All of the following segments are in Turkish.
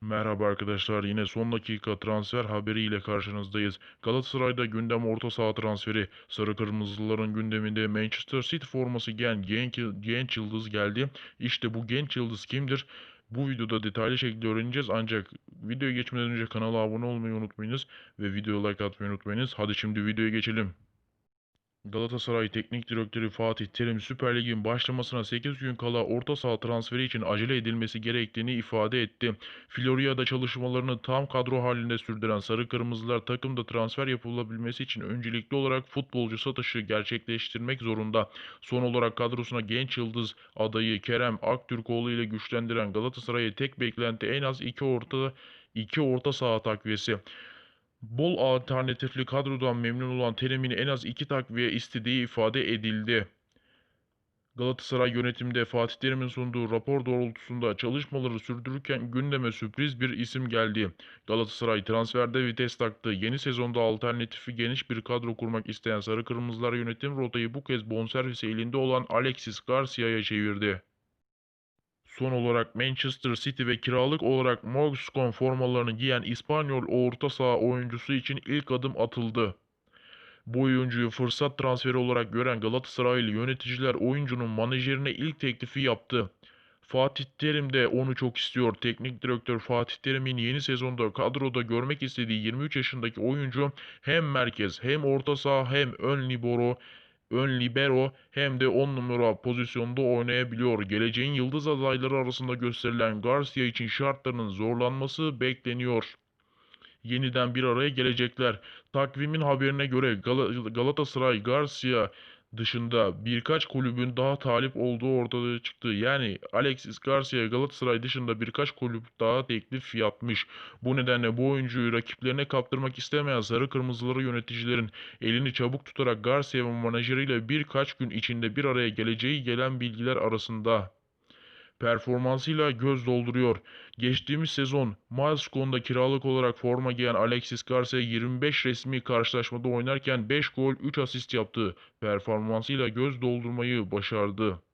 Merhaba arkadaşlar, yine son dakika transfer haberiyle karşınızdayız. Galatasaray'da gündem orta saha transferi. Sarı Kırmızılıların gündeminde Manchester City forması giyen genç, genç yıldız geldi. İşte bu genç yıldız kimdir? Bu videoda detaylı şekilde öğreneceğiz ancak videoya geçmeden önce kanala abone olmayı unutmayınız ve videoya like atmayı unutmayınız. Hadi şimdi videoya geçelim. Galatasaray Teknik Direktörü Fatih Terim Süper Lig'in başlamasına 8 gün kala orta saha transferi için acele edilmesi gerektiğini ifade etti. Florya'da çalışmalarını tam kadro halinde sürdüren Sarı Kırmızılar takımda transfer yapılabilmesi için öncelikli olarak futbolcu satışı gerçekleştirmek zorunda. Son olarak kadrosuna genç yıldız adayı Kerem Aktürkoğlu ile güçlendiren Galatasaray'a tek beklenti en az iki orta iki orta saha takviyesi. Bol alternatifli kadrodan memnun olan Terim'in en az iki takviye istediği ifade edildi. Galatasaray yönetimde Fatih Terim'in sunduğu rapor doğrultusunda çalışmaları sürdürürken gündeme sürpriz bir isim geldi. Galatasaray transferde vites taktı. Yeni sezonda alternatifi geniş bir kadro kurmak isteyen Sarı Kırmızılar yönetim rotayı bu kez bonservisi elinde olan Alexis Garcia'ya çevirdi. Son olarak Manchester City ve kiralık olarak Morscon formalarını giyen İspanyol orta saha oyuncusu için ilk adım atıldı. Bu oyuncuyu fırsat transferi olarak gören Galatasaraylı yöneticiler oyuncunun menajerine ilk teklifi yaptı. Fatih Terim de onu çok istiyor. Teknik direktör Fatih Terim'in yeni sezonda kadroda görmek istediği 23 yaşındaki oyuncu hem merkez hem orta saha hem ön libero ön libero hem de 10 numara pozisyonda oynayabiliyor. Geleceğin yıldız adayları arasında gösterilen Garcia için şartlarının zorlanması bekleniyor. Yeniden bir araya gelecekler. Takvimin haberine göre Gal- Galatasaray Garcia dışında birkaç kulübün daha talip olduğu ortaya çıktı. Yani Alexis Garcia Galatasaray dışında birkaç kulüp daha teklif yapmış. Bu nedenle bu oyuncuyu rakiplerine kaptırmak istemeyen sarı kırmızıları yöneticilerin elini çabuk tutarak Garcia ve menajeriyle birkaç gün içinde bir araya geleceği gelen bilgiler arasında performansıyla göz dolduruyor. Geçtiğimiz sezon Milestone'da kiralık olarak forma giyen Alexis Garcia 25 resmi karşılaşmada oynarken 5 gol 3 asist yaptı. Performansıyla göz doldurmayı başardı.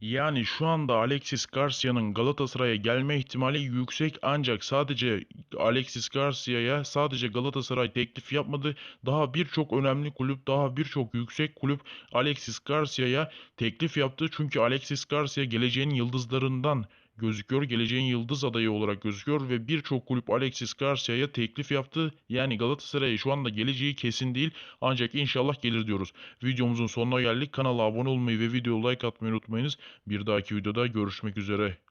Yani şu anda Alexis Garcia'nın Galatasaray'a gelme ihtimali yüksek ancak sadece Alexis Garcia'ya sadece Galatasaray teklif yapmadı. Daha birçok önemli kulüp, daha birçok yüksek kulüp Alexis Garcia'ya teklif yaptı. Çünkü Alexis Garcia geleceğin yıldızlarından gözüküyor. Geleceğin yıldız adayı olarak gözüküyor ve birçok kulüp Alexis Garcia'ya teklif yaptı. Yani Galatasaray'a şu anda geleceği kesin değil ancak inşallah gelir diyoruz. Videomuzun sonuna geldik. Kanala abone olmayı ve videoya like atmayı unutmayınız. Bir dahaki videoda görüşmek üzere.